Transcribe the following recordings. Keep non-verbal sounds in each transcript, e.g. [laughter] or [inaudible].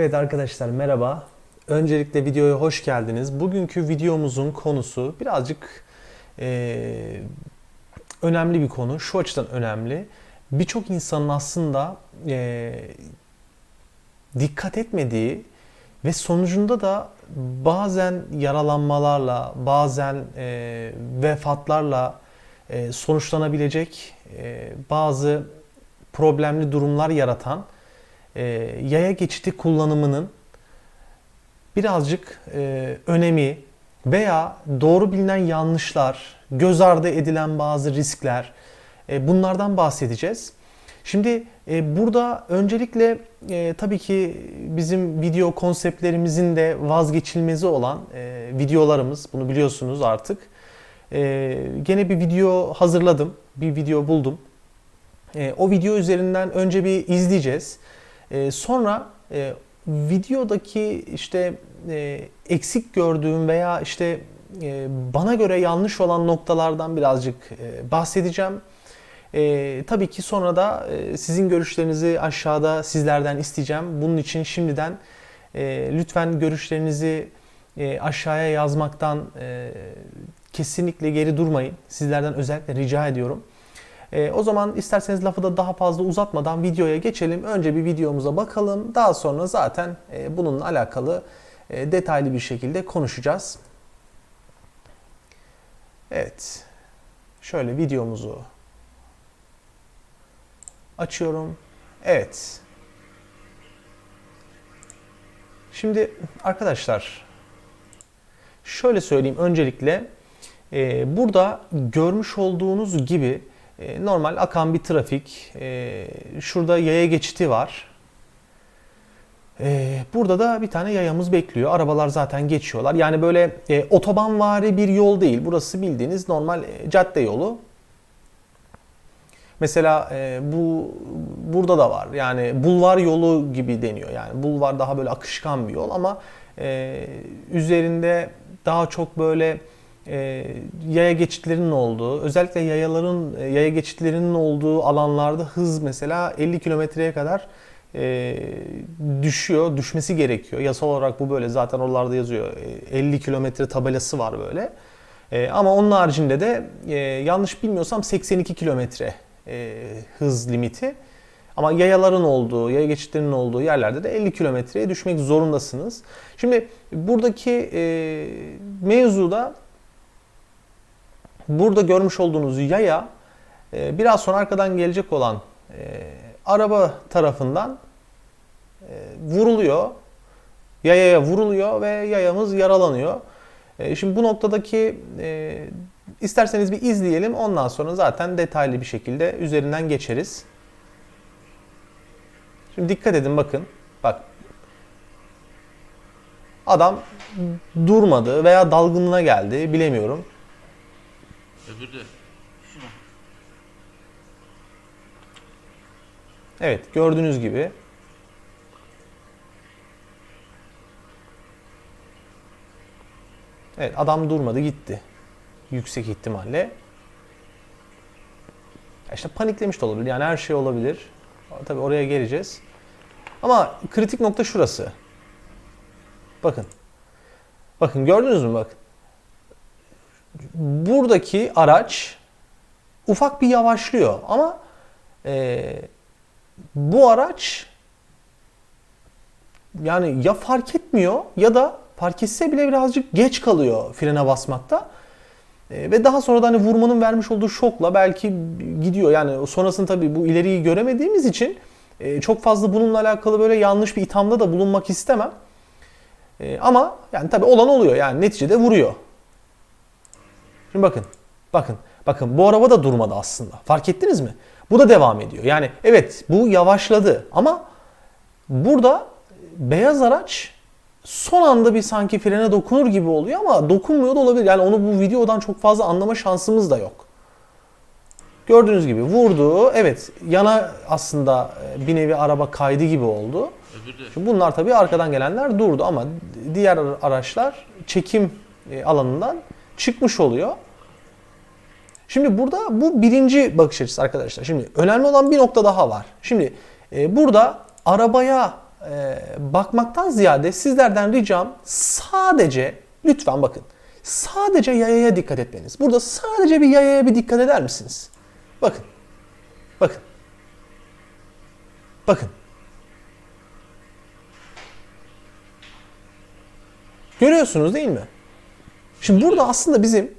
Evet arkadaşlar merhaba. Öncelikle videoya hoş geldiniz. Bugünkü videomuzun konusu birazcık eee, önemli bir konu. Şu açıdan önemli. Birçok insanın aslında eee, dikkat etmediği ve sonucunda da bazen yaralanmalarla, bazen eee, vefatlarla eee, sonuçlanabilecek eee, bazı problemli durumlar yaratan e, yaya geçidi kullanımının birazcık e, önemi veya doğru bilinen yanlışlar, göz ardı edilen bazı riskler e, bunlardan bahsedeceğiz. Şimdi e, burada öncelikle e, tabii ki bizim video konseptlerimizin de vazgeçilmezi olan e, videolarımız, bunu biliyorsunuz artık. E, gene bir video hazırladım, bir video buldum. E, o video üzerinden önce bir izleyeceğiz. E, sonra e, videodaki işte e, eksik gördüğüm veya işte e, bana göre yanlış olan noktalardan birazcık e, bahsedeceğim. E, tabii ki sonra da e, sizin görüşlerinizi aşağıda sizlerden isteyeceğim. Bunun için şimdiden e, lütfen görüşlerinizi e, aşağıya yazmaktan e, kesinlikle geri durmayın. Sizlerden özellikle rica ediyorum. E, o zaman isterseniz lafı da daha fazla uzatmadan videoya geçelim. Önce bir videomuza bakalım. Daha sonra zaten e, bununla alakalı e, detaylı bir şekilde konuşacağız. Evet. Şöyle videomuzu açıyorum. Evet. Şimdi arkadaşlar şöyle söyleyeyim öncelikle e, burada görmüş olduğunuz gibi e, normal akan bir trafik. E, şurada yaya geçiti var. E, burada da bir tane yayamız bekliyor. Arabalar zaten geçiyorlar. Yani böyle e, otobanvari bir yol değil. Burası bildiğiniz normal e, cadde yolu. Mesela bu burada da var. Yani bulvar yolu gibi deniyor. Yani bulvar daha böyle akışkan bir yol ama üzerinde daha çok böyle e, yaya geçitlerinin olduğu, özellikle yayaların e, yaya geçitlerinin olduğu alanlarda hız mesela 50 kilometreye kadar e, düşüyor, düşmesi gerekiyor. Yasal olarak bu böyle zaten oralarda yazıyor. E, 50 kilometre tabelası var böyle. Ama onun haricinde de yanlış bilmiyorsam 82 kilometre hız limiti. Ama yayaların olduğu, yaya geçitlerinin olduğu yerlerde de 50 kilometreye düşmek zorundasınız. Şimdi buradaki e, mevzuda burada görmüş olduğunuz yaya e, biraz sonra arkadan gelecek olan e, araba tarafından e, vuruluyor. Yayaya vuruluyor ve yayamız yaralanıyor. Şimdi bu noktadaki isterseniz bir izleyelim. Ondan sonra zaten detaylı bir şekilde üzerinden geçeriz. Şimdi dikkat edin bakın. Bak. Adam durmadı veya dalgınlığına geldi bilemiyorum. Öbürü. Evet gördüğünüz gibi Evet adam durmadı gitti. Yüksek ihtimalle. İşte paniklemiş de olabilir. Yani her şey olabilir. Tabii oraya geleceğiz. Ama kritik nokta şurası. Bakın. Bakın gördünüz mü bak. Buradaki araç ufak bir yavaşlıyor ama eee bu araç yani ya fark etmiyor ya da fark etse bile birazcık geç kalıyor frene basmakta. E, ve daha sonra da hani vurmanın vermiş olduğu şokla belki gidiyor. Yani sonrasında tabii bu ileriyi göremediğimiz için e, çok fazla bununla alakalı böyle yanlış bir ithamda da bulunmak istemem. E, ama yani tabii olan oluyor. Yani neticede vuruyor. Şimdi bakın. Bakın. Bakın bu araba da durmadı aslında. Fark ettiniz mi? Bu da devam ediyor. Yani evet bu yavaşladı ama burada beyaz araç son anda bir sanki frene dokunur gibi oluyor ama dokunmuyor da olabilir. Yani onu bu videodan çok fazla anlama şansımız da yok. Gördüğünüz gibi vurdu. Evet yana aslında e, bir nevi araba kaydı gibi oldu. Şimdi bunlar tabii arkadan gelenler durdu ama diğer araçlar çekim e, alanından çıkmış oluyor. Şimdi burada bu birinci bakış açısı arkadaşlar. Şimdi önemli olan bir nokta daha var. Şimdi e, burada arabaya e, bakmaktan ziyade sizlerden ricam sadece lütfen bakın sadece yayaya dikkat etmeniz. Burada sadece bir yayaya bir dikkat eder misiniz? Bakın. Bakın. Bakın. Görüyorsunuz değil mi? Şimdi burada aslında bizim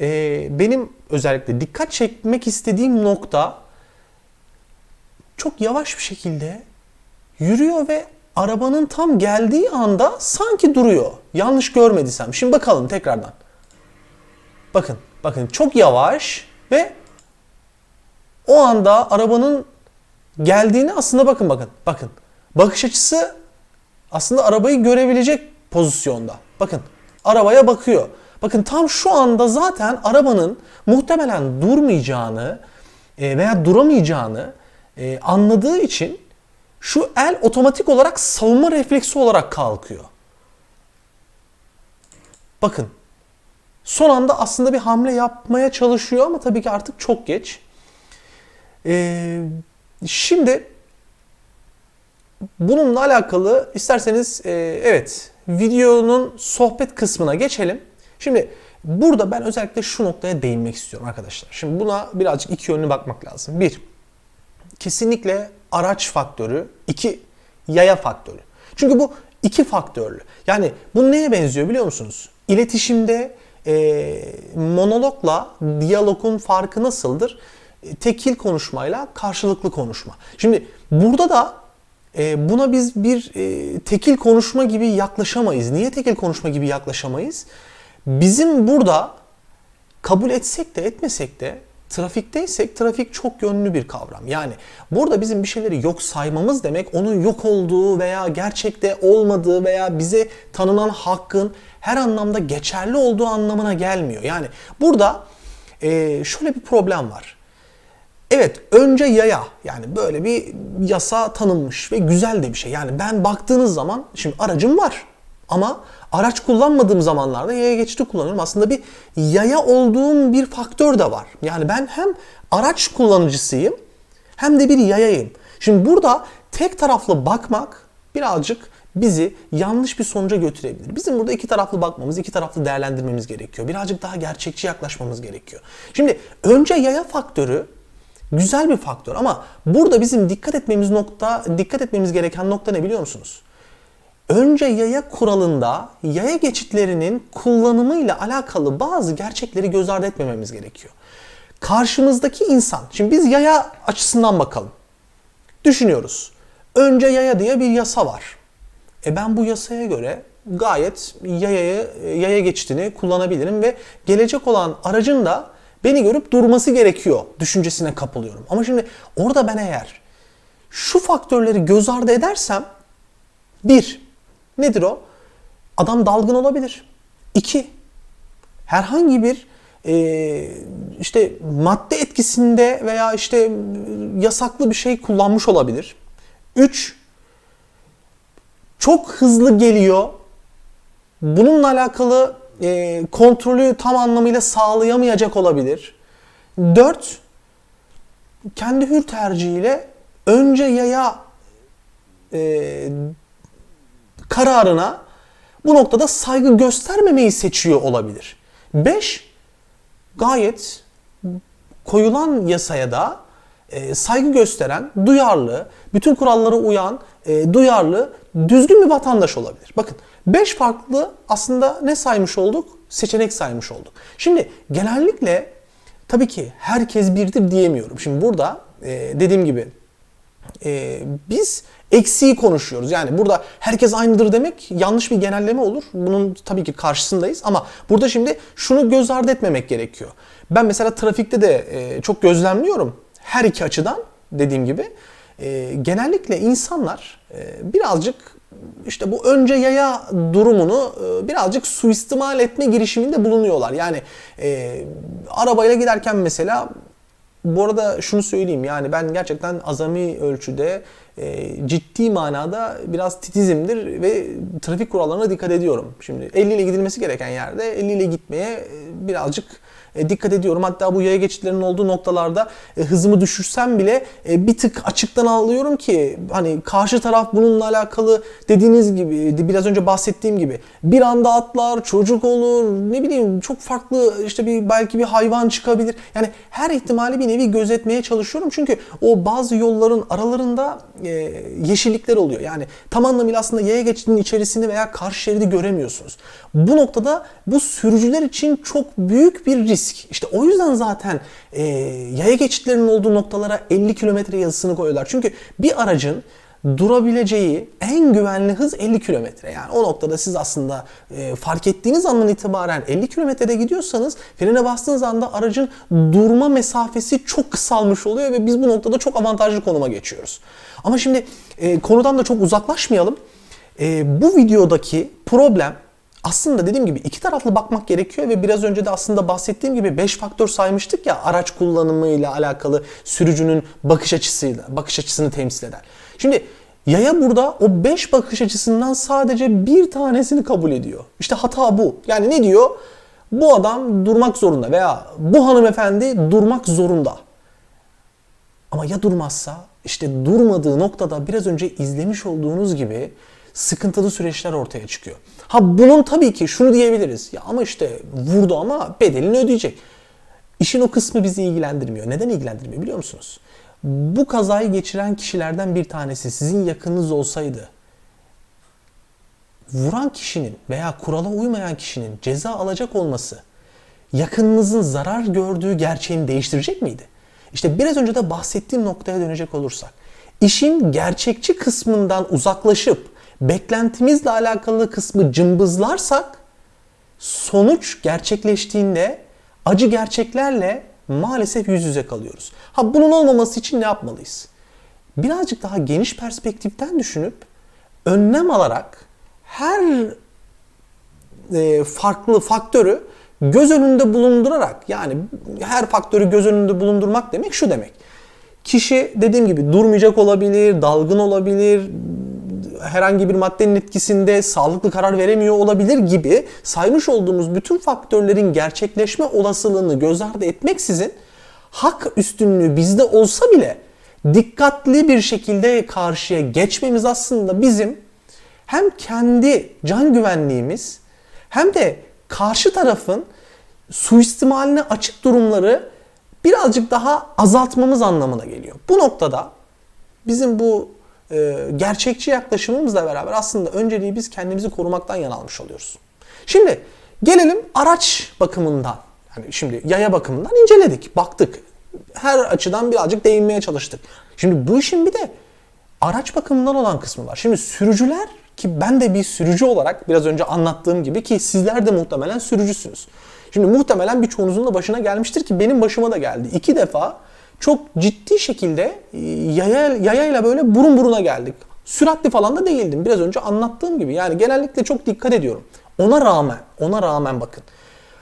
e, benim özellikle dikkat çekmek istediğim nokta çok yavaş bir şekilde yürüyor ve arabanın tam geldiği anda sanki duruyor. Yanlış görmediysem. Şimdi bakalım tekrardan. Bakın, bakın çok yavaş ve o anda arabanın geldiğini aslında bakın bakın. Bakın. Bakış açısı aslında arabayı görebilecek pozisyonda. Bakın. Arabaya bakıyor. Bakın tam şu anda zaten arabanın muhtemelen durmayacağını e, veya duramayacağını e, anladığı için şu el otomatik olarak savunma refleksi olarak kalkıyor. Bakın. Son anda aslında bir hamle yapmaya çalışıyor ama tabii ki artık çok geç. Ee, şimdi bununla alakalı isterseniz e, evet videonun sohbet kısmına geçelim. Şimdi burada ben özellikle şu noktaya değinmek istiyorum arkadaşlar. Şimdi buna birazcık iki yönlü bakmak lazım. Bir, kesinlikle araç faktörü. iki yaya faktörü. Çünkü bu iki faktörlü. Yani bu neye benziyor biliyor musunuz? İletişimde e, monologla diyalogun farkı nasıldır? E, tekil konuşmayla karşılıklı konuşma. Şimdi burada da e, buna biz bir e, tekil konuşma gibi yaklaşamayız. Niye tekil konuşma gibi yaklaşamayız? Bizim burada kabul etsek de etmesek de trafikteysek trafik çok yönlü bir kavram. Yani burada bizim bir şeyleri yok saymamız demek onun yok olduğu veya gerçekte olmadığı veya bize tanınan hakkın her anlamda geçerli olduğu anlamına gelmiyor. Yani burada e, şöyle bir problem var. Evet önce yaya yani böyle bir yasa tanınmış ve güzel de bir şey. Yani ben baktığınız zaman şimdi aracım var ama araç kullanmadığım zamanlarda yaya geçidi kullanıyorum. Aslında bir yaya olduğum bir faktör de var. Yani ben hem araç kullanıcısıyım hem de bir yayayım. Şimdi burada tek taraflı bakmak birazcık bizi yanlış bir sonuca götürebilir. Bizim burada iki taraflı bakmamız, iki taraflı değerlendirmemiz gerekiyor. Birazcık daha gerçekçi yaklaşmamız gerekiyor. Şimdi önce yaya faktörü güzel bir faktör ama burada bizim dikkat etmemiz nokta, dikkat etmemiz gereken nokta ne biliyor musunuz? Önce yaya kuralında yaya geçitlerinin kullanımıyla alakalı bazı gerçekleri göz ardı etmememiz gerekiyor. Karşımızdaki insan, şimdi biz yaya açısından bakalım. Düşünüyoruz. Önce yaya diye bir yasa var. E ben bu yasaya göre gayet yayayı, yaya geçitini kullanabilirim ve gelecek olan aracın da beni görüp durması gerekiyor düşüncesine kapılıyorum. Ama şimdi orada ben eğer şu faktörleri göz ardı edersem bir, nedir o? Adam dalgın olabilir. İki, herhangi bir e, işte madde etkisinde veya işte yasaklı bir şey kullanmış olabilir. Üç, çok hızlı geliyor. Bununla alakalı e, kontrolü tam anlamıyla sağlayamayacak olabilir. 4. Kendi hür tercihiyle önce yaya e, kararına bu noktada saygı göstermemeyi seçiyor olabilir. 5. Gayet koyulan yasaya da e, saygı gösteren, duyarlı, bütün kurallara uyan, e, duyarlı, düzgün bir vatandaş olabilir. Bakın 5 farklı aslında ne saymış olduk? Seçenek saymış olduk. Şimdi genellikle tabii ki herkes birdir diyemiyorum. Şimdi burada e, dediğim gibi e, biz eksiği konuşuyoruz. Yani burada herkes aynıdır demek yanlış bir genelleme olur. Bunun tabii ki karşısındayız ama burada şimdi şunu göz ardı etmemek gerekiyor. Ben mesela trafikte de e, çok gözlemliyorum her iki açıdan dediğim gibi. E, genellikle insanlar e, birazcık işte bu önce yaya durumunu e, birazcık suistimal etme girişiminde bulunuyorlar. Yani e, arabayla giderken mesela bu arada şunu söyleyeyim yani ben gerçekten azami ölçüde e, ciddi manada biraz titizimdir ve trafik kurallarına dikkat ediyorum. Şimdi 50 ile gidilmesi gereken yerde 50 ile gitmeye e, birazcık e, dikkat ediyorum. Hatta bu yaya geçitlerinin olduğu noktalarda e, hızımı düşürsem bile e, bir tık açıktan alıyorum ki hani karşı taraf bununla alakalı dediğiniz gibi biraz önce bahsettiğim gibi bir anda atlar, çocuk olur, ne bileyim çok farklı işte bir belki bir hayvan çıkabilir. Yani her ihtimali bir nevi gözetmeye çalışıyorum. Çünkü o bazı yolların aralarında e, yeşillikler oluyor. Yani tam anlamıyla aslında yaya geçidinin içerisini veya karşı şeridi göremiyorsunuz. Bu noktada bu sürücüler için çok büyük bir risk. İşte o yüzden zaten e, yaya geçitlerinin olduğu noktalara 50 kilometre yazısını koyuyorlar. Çünkü bir aracın durabileceği en güvenli hız 50 kilometre. Yani o noktada siz aslında e, fark ettiğiniz andan itibaren 50 kilometrede gidiyorsanız frene bastığınız anda aracın durma mesafesi çok kısalmış oluyor ve biz bu noktada çok avantajlı konuma geçiyoruz. Ama şimdi e, konudan da çok uzaklaşmayalım. E, bu videodaki problem aslında dediğim gibi iki taraflı bakmak gerekiyor ve biraz önce de aslında bahsettiğim gibi 5 faktör saymıştık ya araç kullanımıyla alakalı sürücünün bakış açısıyla bakış açısını temsil eden. Şimdi yaya burada o 5 bakış açısından sadece bir tanesini kabul ediyor. İşte hata bu. Yani ne diyor? Bu adam durmak zorunda veya bu hanımefendi durmak zorunda. Ama ya durmazsa işte durmadığı noktada biraz önce izlemiş olduğunuz gibi sıkıntılı süreçler ortaya çıkıyor. Ha bunun tabii ki şunu diyebiliriz. Ya ama işte vurdu ama bedelini ödeyecek. İşin o kısmı bizi ilgilendirmiyor. Neden ilgilendirmiyor biliyor musunuz? Bu kazayı geçiren kişilerden bir tanesi sizin yakınınız olsaydı vuran kişinin veya kurala uymayan kişinin ceza alacak olması yakınınızın zarar gördüğü gerçeğini değiştirecek miydi? İşte biraz önce de bahsettiğim noktaya dönecek olursak, işin gerçekçi kısmından uzaklaşıp beklentimizle alakalı kısmı cımbızlarsak sonuç gerçekleştiğinde acı gerçeklerle maalesef yüz yüze kalıyoruz. Ha bunun olmaması için ne yapmalıyız? Birazcık daha geniş perspektiften düşünüp önlem alarak her e, farklı faktörü göz önünde bulundurarak yani her faktörü göz önünde bulundurmak demek şu demek. Kişi dediğim gibi durmayacak olabilir, dalgın olabilir, herhangi bir maddenin etkisinde sağlıklı karar veremiyor olabilir gibi saymış olduğumuz bütün faktörlerin gerçekleşme olasılığını göz ardı etmeksizin hak üstünlüğü bizde olsa bile dikkatli bir şekilde karşıya geçmemiz aslında bizim hem kendi can güvenliğimiz hem de karşı tarafın suistimaline açık durumları birazcık daha azaltmamız anlamına geliyor. Bu noktada bizim bu e, gerçekçi yaklaşımımızla beraber aslında önceliği biz kendimizi korumaktan yana almış oluyoruz. Şimdi gelelim araç bakımından. Yani şimdi yaya bakımından inceledik, baktık. Her açıdan birazcık değinmeye çalıştık. Şimdi bu işin bir de araç bakımından olan kısmı var. Şimdi sürücüler ki ben de bir sürücü olarak biraz önce anlattığım gibi ki sizler de muhtemelen sürücüsünüz. Şimdi muhtemelen birçoğunuzun da başına gelmiştir ki benim başıma da geldi. İki defa çok ciddi şekilde e, yaya, yayayla böyle burun buruna geldik. Süratli falan da değildim. Biraz önce anlattığım gibi. Yani genellikle çok dikkat ediyorum. Ona rağmen, ona rağmen bakın.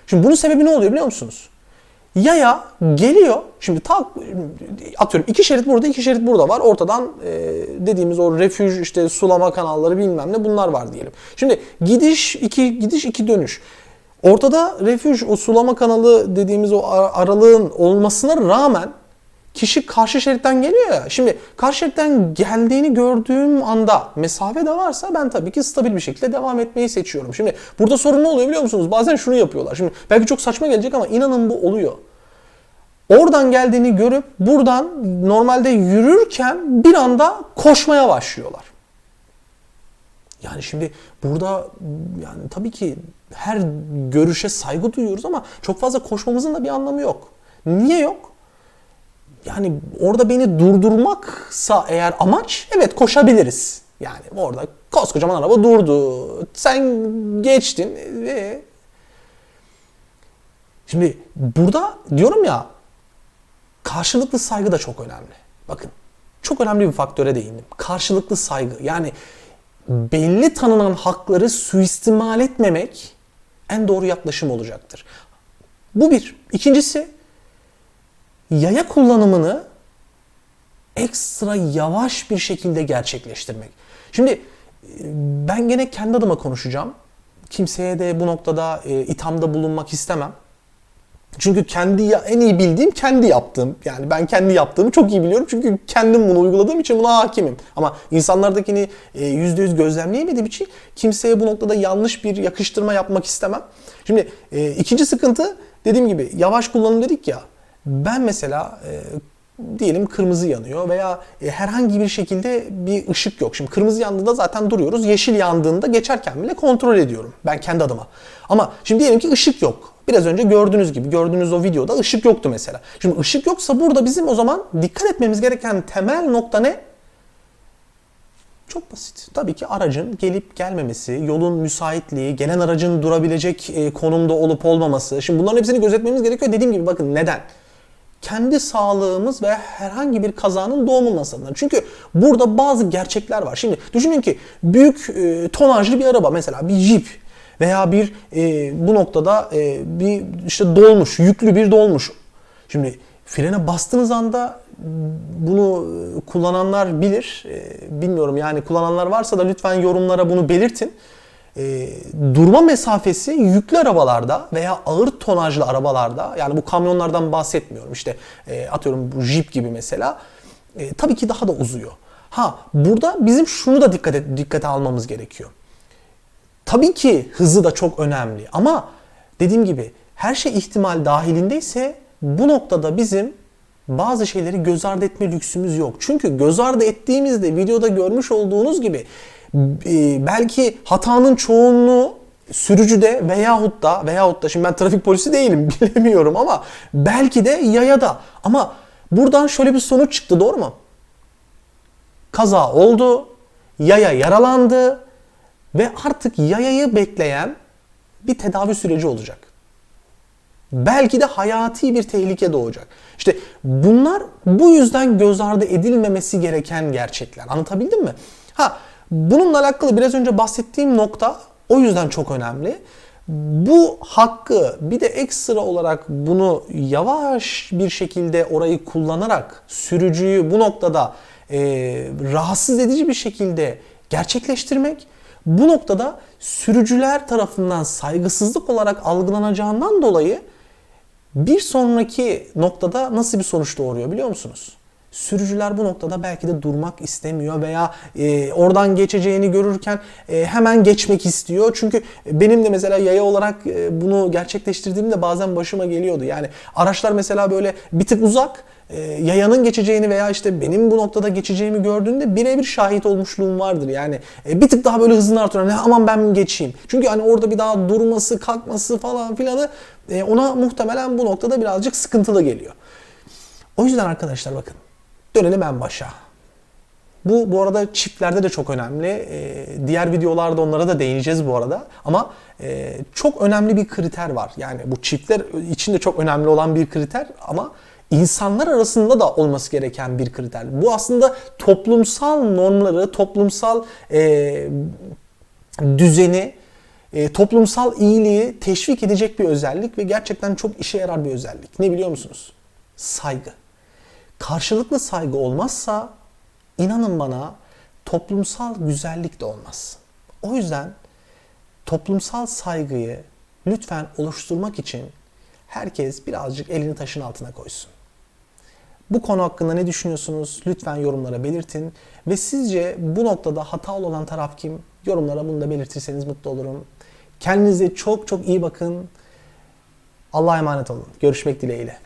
Şimdi bunun sebebi ne oluyor biliyor musunuz? Yaya geliyor. Şimdi tak atıyorum iki şerit burada, iki şerit burada var. Ortadan e, dediğimiz o refüj işte sulama kanalları bilmem ne bunlar var diyelim. Şimdi gidiş iki gidiş iki dönüş. Ortada refüj o sulama kanalı dediğimiz o aralığın olmasına rağmen kişi karşı şeritten geliyor ya. Şimdi karşı şeritten geldiğini gördüğüm anda mesafe de varsa ben tabii ki stabil bir şekilde devam etmeyi seçiyorum. Şimdi burada sorun ne oluyor biliyor musunuz? Bazen şunu yapıyorlar. Şimdi belki çok saçma gelecek ama inanın bu oluyor. Oradan geldiğini görüp buradan normalde yürürken bir anda koşmaya başlıyorlar. Yani şimdi burada yani tabii ki her görüşe saygı duyuyoruz ama çok fazla koşmamızın da bir anlamı yok. Niye yok? Yani orada beni durdurmaksa eğer amaç evet koşabiliriz. Yani orada koskocaman araba durdu. Sen geçtin ve Şimdi burada diyorum ya karşılıklı saygı da çok önemli. Bakın çok önemli bir faktöre değindim. Karşılıklı saygı. Yani belli tanınan hakları suistimal etmemek en doğru yaklaşım olacaktır. Bu bir. İkincisi yaya kullanımını ekstra yavaş bir şekilde gerçekleştirmek. Şimdi ben gene kendi adıma konuşacağım. Kimseye de bu noktada e, ithamda bulunmak istemem. Çünkü kendi en iyi bildiğim kendi yaptığım. Yani ben kendi yaptığımı çok iyi biliyorum. Çünkü kendim bunu uyguladığım için buna hakimim. Ama insanlardakini e, %100 gözlemleyemediğim için kimseye bu noktada yanlış bir yakıştırma yapmak istemem. Şimdi e, ikinci sıkıntı dediğim gibi yavaş kullanım dedik ya. Ben mesela e, diyelim kırmızı yanıyor veya e, herhangi bir şekilde bir ışık yok. Şimdi kırmızı yandığında zaten duruyoruz. Yeşil yandığında geçerken bile kontrol ediyorum ben kendi adıma. Ama şimdi diyelim ki ışık yok. Biraz önce gördüğünüz gibi gördüğünüz o videoda ışık yoktu mesela. Şimdi ışık yoksa burada bizim o zaman dikkat etmemiz gereken temel nokta ne? Çok basit. Tabii ki aracın gelip gelmemesi, yolun müsaitliği, gelen aracın durabilecek e, konumda olup olmaması. Şimdi bunların hepsini gözetmemiz gerekiyor. Dediğim gibi bakın neden? Kendi sağlığımız ve herhangi bir kazanın doğmaması adına. Çünkü burada bazı gerçekler var. Şimdi düşünün ki büyük e, tonajlı bir araba mesela bir Jeep veya bir e, bu noktada e, bir işte dolmuş, yüklü bir dolmuş. Şimdi frene bastığınız anda bunu e, kullananlar bilir. E, Bilmiyorum yani kullananlar varsa da lütfen yorumlara bunu belirtin. E, durma mesafesi yüklü arabalarda veya ağır tonajlı arabalarda yani bu kamyonlardan bahsetmiyorum işte e, atıyorum bu Jeep gibi mesela e, tabii ki daha da uzuyor. Ha burada bizim şunu da dikkat et, dikkate almamız gerekiyor. Tabii ki hızı da çok önemli ama dediğim gibi her şey ihtimal dahilindeyse bu noktada bizim bazı şeyleri göz ardı etme lüksümüz yok. Çünkü göz ardı ettiğimizde videoda görmüş olduğunuz gibi belki hatanın çoğunluğu sürücüde veyahut da veyahut da şimdi ben trafik polisi değilim [laughs] bilemiyorum ama belki de yayada. Ama buradan şöyle bir sonuç çıktı doğru mu? Kaza oldu, yaya yaralandı ve artık yayayı bekleyen bir tedavi süreci olacak. Belki de hayati bir tehlike doğacak. İşte bunlar bu yüzden göz ardı edilmemesi gereken gerçekler. Anlatabildim mi? Ha bununla alakalı biraz önce bahsettiğim nokta o yüzden çok önemli. Bu hakkı bir de ekstra olarak bunu yavaş bir şekilde orayı kullanarak sürücüyü bu noktada e, rahatsız edici bir şekilde gerçekleştirmek bu noktada sürücüler tarafından saygısızlık olarak algılanacağından dolayı bir sonraki noktada nasıl bir sonuç doğuruyor biliyor musunuz? Sürücüler bu noktada belki de durmak istemiyor veya e, oradan geçeceğini görürken e, hemen geçmek istiyor. Çünkü benim de mesela yaya olarak e, bunu gerçekleştirdiğimde bazen başıma geliyordu. Yani araçlar mesela böyle bir tık uzak e, yayanın geçeceğini veya işte benim bu noktada geçeceğimi gördüğünde birebir şahit olmuşluğum vardır. Yani e, bir tık daha böyle hızını artırıyor. Ne aman ben geçeyim. Çünkü hani orada bir daha durması, kalkması falan filanı e, ona muhtemelen bu noktada birazcık sıkıntılı geliyor. O yüzden arkadaşlar bakın dönelim en başa. Bu bu arada çiftlerde de çok önemli. Ee, diğer videolarda onlara da değineceğiz bu arada. Ama e, çok önemli bir kriter var. Yani bu çiftler için de çok önemli olan bir kriter ama insanlar arasında da olması gereken bir kriter. Bu aslında toplumsal normları, toplumsal e, düzeni, e, toplumsal iyiliği teşvik edecek bir özellik ve gerçekten çok işe yarar bir özellik. Ne biliyor musunuz? Saygı. Karşılıklı saygı olmazsa inanın bana toplumsal güzellik de olmaz. O yüzden toplumsal saygıyı lütfen oluşturmak için herkes birazcık elini taşın altına koysun. Bu konu hakkında ne düşünüyorsunuz? Lütfen yorumlara belirtin. Ve sizce bu noktada hatalı olan taraf kim? Yorumlara bunu da belirtirseniz mutlu olurum. Kendinize çok çok iyi bakın. Allah'a emanet olun. Görüşmek dileğiyle.